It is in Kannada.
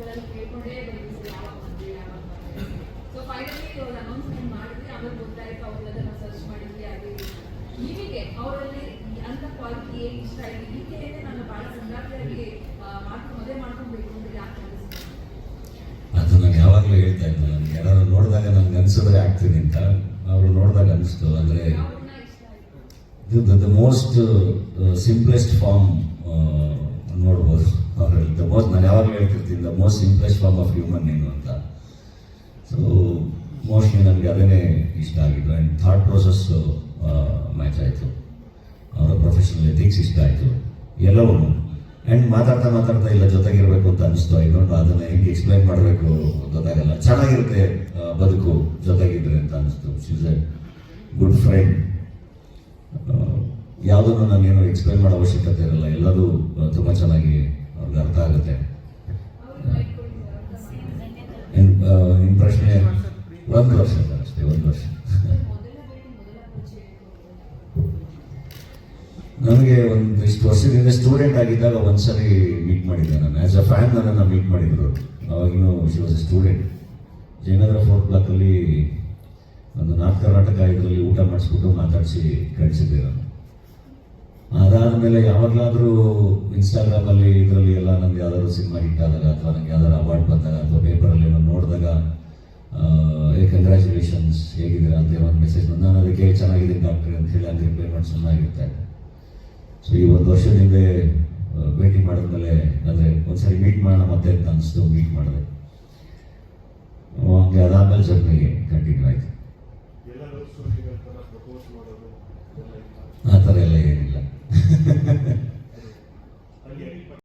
ಇಂಟರ್ವ್ಯೂಗಳಲ್ಲಿ ಕೇಳ್ಕೊಂಡೇ ಯಾವಾಗ ಬಂದ್ವಿ ಯಾವಾಗ ಸೊ ಫೈನಲಿ ಅವ್ರ ಅನೌನ್ಸ್ಮೆಂಟ್ ಮಾಡಿದ್ವಿ. ಆಮೇಲೆ ಗೊತ್ತಾಯ್ತು ಅವ್ರನ್ನೆಲ್ಲ ನಾವು ಸರ್ಚ್ ಮಾಡಿದ್ವಿ ಆಗಿ ನಿಮಗೆ ಅವರಲ್ಲಿ ಅಂತ ಕ್ವಾಲಿಟಿ ಏನು ಇಷ್ಟ ಆಯ್ತು? ಹೀಗೆ ನಾನು ಬಹಳ ಸಂಗಾತಿಯಾಗಿ ಮಾಡ್ಕೊಂಡು ಮದುವೆ ಮಾಡ್ಕೊಬೇಕು ಅಂತ ಯಾಕೆ ಅದು ನಾನು ಯಾವಾಗಲೂ ಹೇಳ್ತಾ ಇದ್ದೆ. ನನಗೆ ಯಾರು ನೋಡಿದಾಗ ನನಗೆ ಅನಿಸಿದ್ರೆ ಆಗ್ತೀನಿ ಅಂತ. ಅವರು ನೋಡಿದಾಗ ಅನಿಸ್ತು. ಅಂದರೆ ಇದು ದ ಮೋಸ್ಟ್ ಸಿಂಪ್ಲೆಸ್ಟ್ ಫಾರ್ಮ್ ನೋಡ್ಬೋದು. ದ ಮೋಸ್ಟ್ ನಾನು ಯಾವಾಗಲೂ ಹೇಳ್ತಿರ್ತೀನಿ the most simplest form of human ಏನು ಅಂತ ಸೊ ಮೋಸ್ಟ್ಲಿ ನನಗೆ ಅದೇನೇ ಇಷ್ಟ ಆಗಿದ್ದು. ಆ್ಯಂಡ್ ಥಾಟ್ ಪ್ರೊಸೆಸ್ಸು ಮ್ಯಾಚ್ ಆಯಿತು. ಅವರ ಪ್ರೊಫೆಷನಲ್ ಎಥಿಕ್ಸ್ ಇಷ್ಟ ಆಯಿತು. ಎಲ್ಲವೂ ಆ್ಯಂಡ್ ಮಾತಾಡ್ತಾ ಮಾತಾಡ್ತಾ ಇಲ್ಲ, ಜೊತೆಗಿರಬೇಕು ಅಂತ ಅನಿಸ್ತು. ಐ ಡೋಂಟ್ ಅದನ್ನು ಹೆಂಗೆ ಎಕ್ಸ್ಪ್ಲೈನ್ ಮಾಡಬೇಕು ಗೊತ್ತಾಗಲ್ಲ. ಚೆನ್ನಾಗಿರುತ್ತೆ ಬದುಕು, ಜೊತೆಗಿದ್ರೆ ಅಂತ ಅನಿಸ್ತು. ಶಿಸ್ ಎ ಗುಡ್ ಫ್ರೆಂಡ್ ಯಾವುದನ್ನು ನಾನೇನು ಎಕ್ಸ್ಪ್ಲೈನ್ ನಿನ್ನ ಪ್ರಶ್ನೆ? ಒಂದು ವರ್ಷ ಅಷ್ಟೇ ಒಂದು ವರ್ಷ ನನಗೆ ಒಂದು ಇಷ್ಟು ವರ್ಷದಿಂದ ಸ್ಟೂಡೆಂಟ್ ಆಗಿದ್ದಾಗ ಒಂದ್ಸರಿ ಮೀಟ್ ಮಾಡಿದ್ದೆ ನಾನು. ಆ್ಯಸ್ ಅ ಫ್ಯಾನ್ ನನ್ನನ್ನು ಮೀಟ್ ಮಾಡಿದ್ರು. ಅವಾಗಿನೂ she was a student Jayanagar fourth ಬ್ಲಾಕಲ್ಲಿ ಒಂದು ನಾರ್ತ್ ಕರ್ನಾಟಕ ಇದರಲ್ಲಿ ಊಟ ಮಾಡಿಸ್ಬಿಟ್ಟು ಮಾತಾಡಿಸಿ ಕಳಿಸಿದ್ದೆ ನಾನು. ಅದಾದಮೇಲೆ ಯಾವಾಗಲಾದರೂ ಇನ್ಸ್ಟಾಗ್ರಾಮಲ್ಲಿ ಇದರಲ್ಲಿ ಎಲ್ಲ ನನಗೆ ಯಾವ್ದಾದ್ರು ಸಿನಿಮಾ ಹಿಟ್ ಆದಾಗ ಅಥವಾ ನನಗೆ ಯಾವ್ದಾದ್ರು ಅವಾರ್ಡ್ ಬಂದಾಗ ಅಥವಾ ಪೇಪರಲ್ಲಿ ಏನೋ ನೋಡಿದಾಗ ಏ ಕಂಗ್ರ್ಯಾಚುಲೇಷನ್ಸ್ ಹೇಗಿದ್ದೀರಾ ಅಂತ ಒಂದು ಮೆಸೇಜ್ ಬಂದು ನಾನು ಅದಕ್ಕೆ ಚೆನ್ನಾಗಿದೆ ಡಾಕ್ಟರ್ ಅಂತ ಹೇಳಿ ಅಲ್ಲಿ ರಿಪ್ಲೈ ಮಾಡಿ ಸುಮ್ಮನಾಗಿರ್ತಾ ಸೊ ಈ ಒಂದು ವರ್ಷದ ಹಿಂದೆ ಭೇಟಿ ಮಾಡಿದ್ಮೇಲೆ ಅಂದರೆ ಒಂದ್ಸರಿ ಮೀಟ್ ಮಾಡೋಣ ಮತ್ತೆ ಅಂತ ಅನಿಸ್ತು ಮೀಟ್ ಮಾಡಿದೆ. ಹಂಗೆ ಅದಾದಮೇಲೆ ಜರ್ನಿ ಕಂಟಿನ್ಯೂ ಆಯಿತು. ಆ ಥರ ಎಲ್ಲ